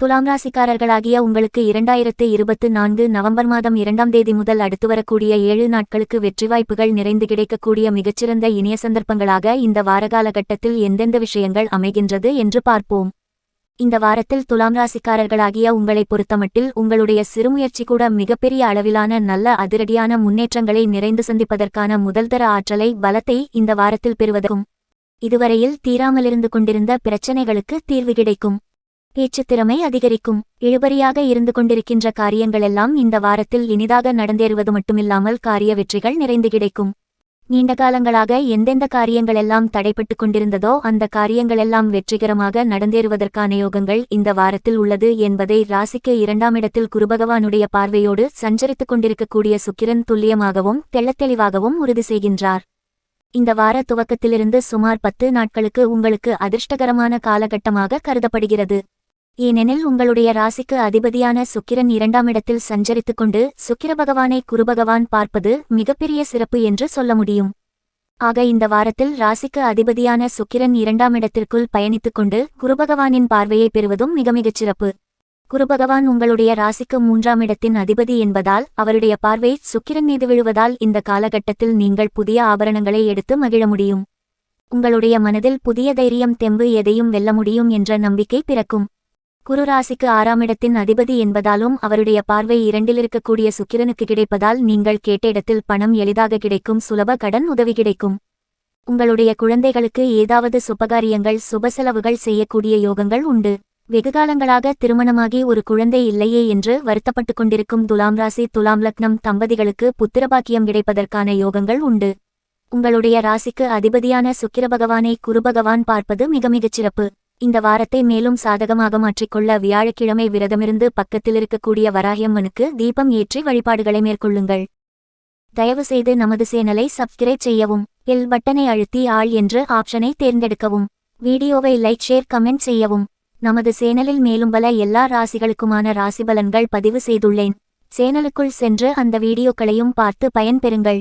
துலாம் ராசிக்காரர்களாகிய உங்களுக்கு இரண்டாயிரத்து இருபத்து நான்கு நவம்பர் மாதம் இரண்டாம் தேதி முதல் அடுத்து வரக்கூடிய ஏழு நாட்களுக்கு வெற்றி வாய்ப்புகள் நிறைந்து கிடைக்கக்கூடிய மிகச்சிறந்த இணைய சந்தர்ப்பங்களாக இந்த வாரகாலகட்டத்தில் எந்தெந்த விஷயங்கள் அமைகின்றது என்று பார்ப்போம். இந்த வாரத்தில் துலாம் ராசிக்காரர்களாகிய உங்களை பொறுத்தமட்டில் உங்களுடைய சிறுமுயற்சி கூட மிகப்பெரிய அளவிலான நல்ல அதிரடியான முன்னேற்றங்களை நிறைந்து சந்திப்பதற்கான முதல்தர ஆற்றலை பலத்தை இந்த வாரத்தில் பெறுவதற்கும். இதுவரையில் தீராமலிருந்து கொண்டிருந்த பிரச்சனைகளுக்கு தீர்வு கிடைக்கும். பேச்சுத்திறமை அதிகரிக்கும். இழுபறியாக இருந்து கொண்டிருக்கின்ற காரியங்களெல்லாம் இந்த வாரத்தில் இனிதாக நடந்தேறுவது மட்டுமில்லாமல் காரிய வெற்றிகள் நிறைந்து கிடைக்கும். நீண்ட காலங்களாக எந்தெந்த காரியங்களெல்லாம் தடைப்பட்டுக் கொண்டிருந்ததோ அந்த காரியங்களெல்லாம் வெற்றிகரமாக நடந்தேறுவதற்கான யோகங்கள் இந்த வாரத்தில் உள்ளது என்பதை ராசிக்கு இரண்டாம் இடத்தில் குருபகவானுடைய பார்வையோடு சஞ்சரித்துக் கொண்டிருக்கக்கூடிய சுக்கிரன் துல்லியமாகவும் தெள்ளத்தெளிவாகவும் உறுதி செய்கின்றார். இந்த வார துவக்கத்திலிருந்து சுமார் பத்து நாட்களுக்கு உங்களுக்கு அதிர்ஷ்டகரமான காலகட்டமாக கருதப்படுகிறது. ஏனெனில் உங்களுடைய ராசிக்கு அதிபதியான சுக்கிரன் இரண்டாம் இடத்தில் சஞ்சரித்துக் கொண்டு சுக்கிர பகவானை குருபகவான் பார்ப்பது மிகப்பெரிய சிறப்பு என்று சொல்ல முடியும். ஆக இந்த வாரத்தில் ராசிக்கு அதிபதியான சுக்கிரன் இரண்டாம் இடத்திற்குள் பயணித்துக் கொண்டு குருபகவானின் பார்வையை பெறுவதும் மிக மிகச் சிறப்பு. குருபகவான் உங்களுடைய ராசிக்கு மூன்றாம் இடத்தின் அதிபதி என்பதால் அவருடைய பார்வை சுக்கிரன் மீது விழுவதால் இந்த காலகட்டத்தில் நீங்கள் புதிய ஆபரணங்களை எடுத்து மகிழ முடியும். உங்களுடைய மனதில் புதிய தைரியம் தெம்பு எதையும் வெல்ல முடியும் என்ற நம்பிக்கை பிறக்கும். குரு ராசிக்கு ஆறாம் இடத்தின் அதிபதி என்பதாலும் அவருடைய பார்வை இரண்டில் இருக்கக்கூடிய சுக்கிரனுக்கு கிடைப்பதால் நீங்கள் கேட்ட இடத்தில் பணம் எளிதாக கிடைக்கும் சுலப கடன் உதவி கிடைக்கும். உங்களுடைய குழந்தைகளுக்கு ஏதாவது சுபகாரியங்கள் சுப செலவுகள் செய்யக்கூடிய யோகங்கள் உண்டு. வெகுகாலங்களாக திருமணமாகி ஒரு குழந்தை இல்லையே என்று வருத்தப்பட்டுக் கொண்டிருக்கும் துலாம் ராசி துலாம் லக்னம் தம்பதிகளுக்கு புத்திரபாக்கியம் கிடைப்பதற்கான யோகங்கள் உண்டு. உங்களுடைய ராசிக்கு அதிபதியான சுக்கிர பகவானை குருபகவான் பார்ப்பது மிக மிகச் சிறப்பு இந்த வாரத்தை மேலும் சாதகமாக மாற்றிக்கொள்ள வியாழக்கிழமை விரதமிருந்து பக்கத்தில் இருக்கக்கூடிய வராகியம்மனுக்கு தீபம் ஏற்றி வழிபாடுகளை மேற்கொள்ளுங்கள். தயவு செய்து நமது சேனலை சப்ஸ்கிரைப் செய்யவும் எல் பட்டனை அழுத்தி ஆள் என்று ஆப்ஷனை தேர்ந்தெடுக்கவும். வீடியோவை லைக் ஷேர் கமெண்ட் செய்யவும். நமது சேனலில் மேலும் பல எல்லா ராசிகளுக்குமான ராசிபலன்கள் பதிவு செய்துள்ளேன். சேனலுக்குள் சென்று அந்த வீடியோக்களையும் பார்த்து பயன்பெறுங்கள்.